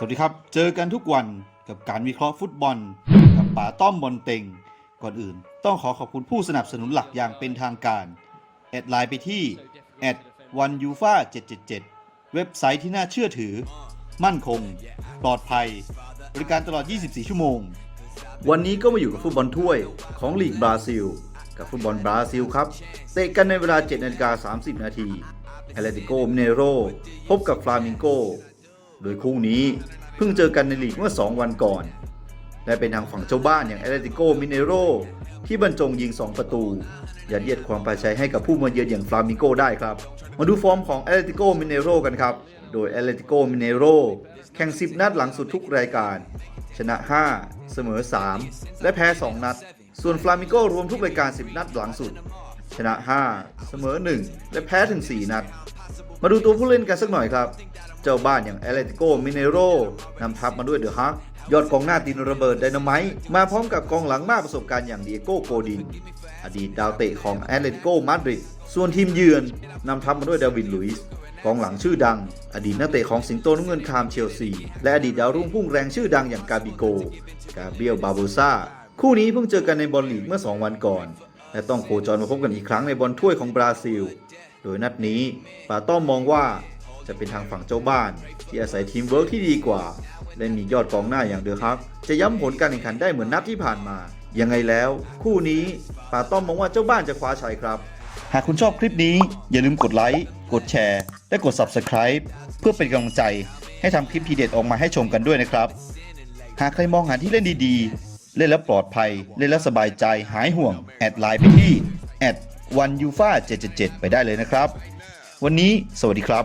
สวัสดีครับ เจอกันทุกวันกับการวิเคราะห์ฟุตบอล กับป๋าต้อมบอลเต็ง ก่อนอื่น ต้องขอขอบคุณผู้สนับสนุนหลักอย่างเป็นทางการ แอดไลน์ไปที่แอดวันยูฟา777 เว็บไซต์ที่น่าเชื่อถือ มั่นคง ปลอดภัย บริการตลอด 24 ชั่วโมง วันนี้ก็มาอยู่กับฟุตบอลถ้วยของลีกบราซิล กับฟุตบอลบราซิลครับ เตะกันในเวลา7นาฬิกา30 นาทีแอตเลติโกมิเนโรพบกับฟลามิงโก โดยคู่นี้เพิ่งเจอกันในลีกเมื่อ 2 วันก่อน และเป็นทางฝั่งเจ้าบ้านอย่างแอตเลติโกมิเนโรที่บรรจงยิง 2 ประตูยัดเยียดความประชัยให้กับผู้มาเยือนอย่างฟลามิโกได้ครับ มาดูฟอร์มของแอตเลติโกมิเนโรกันครับ โดยแอตเลติโกมิเนโรแข่ง 10 นัดหลังสุดทุกรายการ ชนะ 5 เสมอ 3 และแพ้ 2 นัด ส่วนฟลามิโกรวมทุกรายการ 10 นัดหลังสุด ชนะ 5 เสมอ 1 และแพ้ถึง 4 นัด มาดูตัวผู้เล่นกันสักหน่อยครับ เจ้าบ้านอย่างแอตเลติโกมิเนโรนำทัพมาด้วยเดอะฮักยอดกองหน้าตีนระเบิดไดนาไมต์มาพร้อมกับกองหลังมากประสบการณ์อย่างเดียโก้โกดิน อดีตดาวเตะของแอตเลติโกมาดริดส่วนทีมเยือนนำทัพมาด้วยเดวิดลุยส์กองหลังชื่อดัง อดีตนักเตะของสิงโตน้ำเงินคามเชลซี และอดีตดาวรุ่งพุ่งแรงชื่อดังอย่างกาบิโก กาเบียลบาโบซาคู่นี้เพิ่งเจอกันในบอลลีกเมื่อ 2 วันก่อน และต้องโคจรมาพบกันอีกครั้งในบอลถ้วยของบราซิล โดยนัดนี้ปาต้อมมองว่า จะเป็นทางฝั่งเจ้าบ้าน ที่อาศัยทีมเวิร์กที่ดีกว่า และมียอดกองหน้าอย่างเดอะฮัก จะย้ำผลการแข่งขันได้เหมือนนัดที่ผ่านมา ยังไงแล้ว คู่นี้ป่าต้อมมองว่าเจ้าบ้านจะคว้าชัยครับ หากคุณชอบคลิปนี้อย่าลืมกดไลค์กดแชร์ และกด Subscribe เพื่อเป็นกำลังใจ ให้ทำคลิปทีเด็ดออกมาให้ชมกันด้วยนะครับ หากใครมองหาที่เล่นดีๆ เล่นแล้วปลอดภัย เล่นแล้วสบายใจหายห่วง แอดไลน์ไปที่แอดวันยูฟา777 ไปได้เลยนะครับ วันนี้สวัสดีครับ